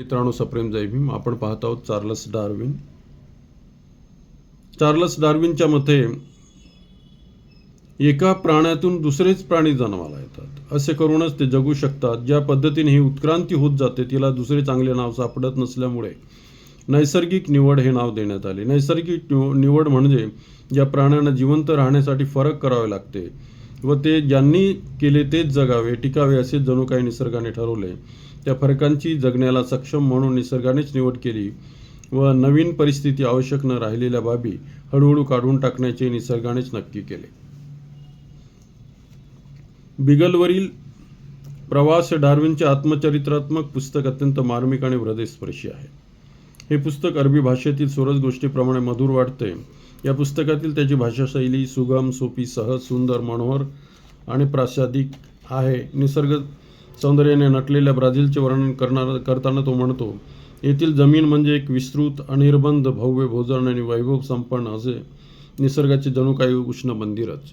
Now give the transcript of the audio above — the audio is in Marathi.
मित्रांनो सप्रेम जय भीम. आपण पाहत आहोत चार्लस डार्विन. चार्लस डार्विनच्या मते एका प्राण्यातून दुसरेच प्राणी जन्माला येतात. असे करूनच ते जगू शकतात. ज्या पद्धतीने ही उत्क्रांती होत जाते तिला दुसरे चांगले नाव सापडत नसल्यामुळे नैसर्गिक निवड हे नाव देण्यात आले. नैसर्गिक निवड म्हणजे ज्या प्राण्यांना जिवंत राहण्यासाठी फरक करावे लागते. व ते ज्यांनी केले तेच जगावे टिकावे असे जणू काही निसर्गाने ठरवले. त्या फरकांची जगण्याला सक्षम म्हणून निसर्गानेच निवड केली व नवीन परिस्थिती आवश्यक न राहिलेल्या बाबी हळूहळू काढून टाकण्याचे निसर्गानेच नक्की केले. बिगलवरील प्रवास डार्विनचे आत्मचरित्रात्मक पुस्तक अत्यंत मार्मिक आणि हृदयस्पर्शी आहे. हे पुस्तक अरबी भाषेतील सोरस गोष्टीप्रमाणे मधुर वाटते. या पुस्तकातील त्याची भाषाशैली सुगम सोपी सहज सुंदर मनोहर आणि प्रासादिक आहे. निसर्ग सौंदर्याने नटलेल्या ब्राझीलचे वर्णन करणार करताना तो म्हणतो येथील जमीन म्हणजे एक विस्तृत अनिर्बंध भव्य भोजन आणि वैभव संपन्न असे निसर्गाचे जणू काही उष्ण मंदिरच.